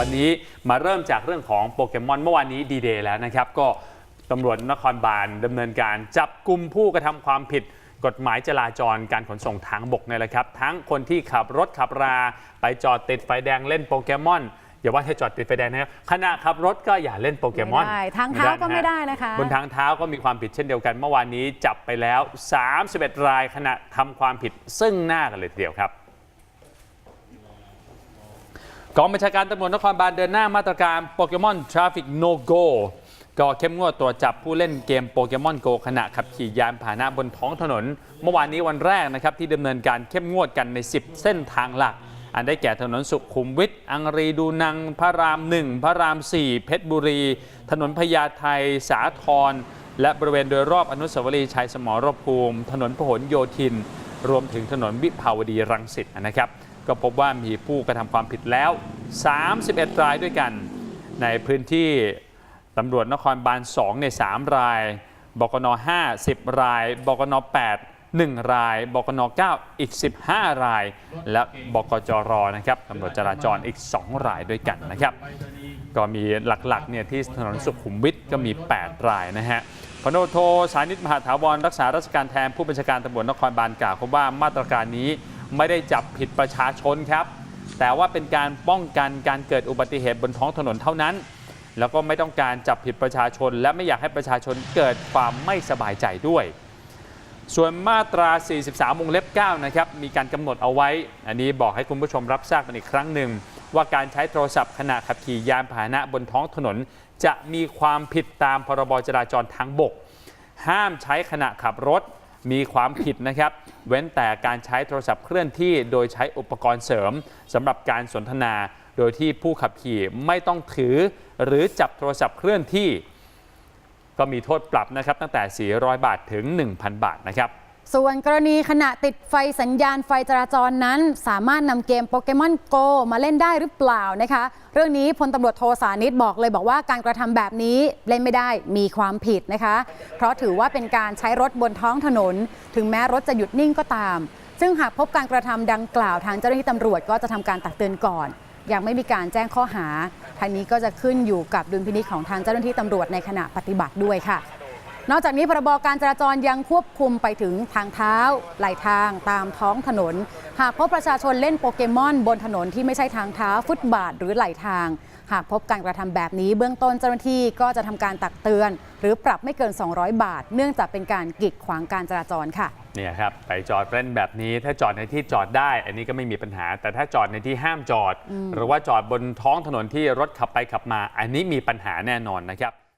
วันนี้มาเริ่มจากเรื่องของโปเกมอนเมื่อวานนี้ดีเดย์แล้วนะครับ ก็ตำรวจนครบาลดำเนินการจับกลุ่มผู้กระทำความผิดกฎหมายจราจรการขนส่งทางบกเนี่ยแหละครับ ทั้งคนที่ขับรถขับรา ไปจอดติดไฟแดงเล่นโปเกมอนอย่าว่าแค่จอดติดไฟแดงนะครับขณะขับรถก็อย่าเล่นโปเกมอนไม่ได้ทางเท้าก็ไม่ได้นะคะ บนทางเท้าก็มีความผิดเช่นเดียวกันเมื่อวานนี้จับไปแล้ว 31 รายขณะทำความผิดซึ่งหน้ากันเลยทีเดียวครับ กองบัญชาการตำรวจนครบาลเดินหน้ามาตรการโปเกมอนทราฟิกโนโกก็เข้มงวดตรวจจับผู้เล่นเกมโปเกมอนโกขณะขับขี่ยานพาหนะบนท้องถนน เมื่อวานนี้วันแรกนะครับที่ดำเนินการเข้มงวดกันใน 10 เส้นทางหลัก อันได้แก่ถนนสุขุมวิทอังรีดูนัง พระราม 1 พระราม 4 เพชรบุรี ถนนพญาไทสาทรและบริเวณโดยรอบอนุสาวรีย์ชัยสมรภูมิ ถนนพหลโยธิน รวมถึงถนนวิภาวดีรังสิตนะครับ ก็พบว่ามีผู้กระทำความผิดแล้ว 31 รายด้วยกัน ในพื้นที่ตำรวจนครบาล2ใน 3 ราย บกน5 10 ราย บกน8 1 ราย บกน9อีก 15 ราย และบกจรนะครับตำรวจจราจรอีก 2 รายด้วยกันนะครับ ก็มีหลักๆเนี่ยที่ถนนสุขุมวิทก็มี 8 รายนะฮะพลโนโทสานิตมหาถาวรรักษาราชการแทนผู้บัญชาการตำรวจนครบาลกล่าวว่ามาตรการนี้ ไม่ได้จับผิดประชาชนครับ แต่ว่าเป็นการป้องกันการเกิดอุบัติเหตุบนท้องถนนเท่านั้น แล้วก็ไม่ต้องการจับผิดประชาชน และไม่อยากให้ประชาชนเกิดความไม่สบายใจด้วย ส่วนมาตรา 43วงเล็บ9นะครับมีการกำหนดเอาไว้ อันนี้บอกให้คุณผู้ชมรับทราบกันอีกครั้งหนึ่งว่าการใช้โทรศัพท์ขณะขับขี่ยานพาหนะบนท้องถนน จะมีความผิดตามพรบจราจรทางบก ห้ามใช้ขณะขับรถ มีความผิดนะครับ เว้นแต่การใช้โทรศัพท์เคลื่อนที่โดยใช้อุปกรณ์เสริมสำหรับการสนทนา โดยที่ผู้ขับขี่ไม่ต้องถือ หรือจับโทรศัพท์เคลื่อนที่ ก็มีโทษปรับนะครับตั้งแต่ 400 บาทถึง 1,000 บาทนะครับ ส่วนกรณีขณะติดไฟสัญญาณไฟจราจรนั้น สามารถนำเกมโปเกมอนโกมาเล่นได้หรือเปล่านะคะ เรื่องนี้พลตำรวจโทสานิตบอกเลยบอกว่าการกระทำแบบนี้เล่นไม่ได้มีความผิดนะคะ เพราะถือว่าเป็นการใช้รถบนท้องถนน ถึงแม้รถจะหยุดนิ่งก็ตาม ซึ่งหากพบการกระทำดังกล่าวทางเจ้าหน้าที่ตำรวจก็จะทำการตักเตือนก่อน ยังไม่มีการแจ้งข้อหาทางนี้ก็จะขึ้นอยู่กับดุลพินิจของทางเจ้าหน้าที่ตำรวจในขณะปฏิบัติด้วยค่ะ นอกจากนี้พรบการจราจรยังควบคุมไปถึงทางเท้าไหลทางตามท้องถนน หากพบประชาชนเล่นโปเกมอน บนถนนที่ไม่ใช่ทางเท้าฟุตบาทหรือไหลทาง หากพบการกระทำแบบนี้เบื้องต้นเจ้าหน้าที่ก็จะทำการตักเตือน หรือปรับไม่เกิน 200 บาท เนื่องจากเป็นการกีดขวางการจราจรค่ะเนี่ยครับไปจอดเล่นแบบนี้ถ้าจอดในที่จอดได้ อันนี้ก็ไม่มีปัญหา แต่ถ้าจอดในที่ห้ามจอด หรือว่าจอดบนท้องถนนที่รถขับไปขับมา อันนี้มีปัญหาแน่นอนนะครับ